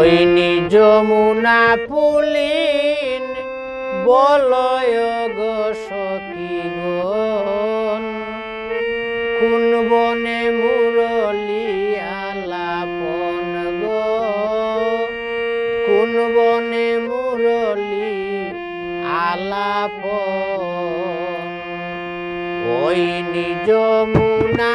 ওই নিজ মুনা পুলিন বলয় গো সখী গন কোন বনে মুরলি আলাপন গো? কোন বনে মুরলি আলাপন ওই নিজ মুনা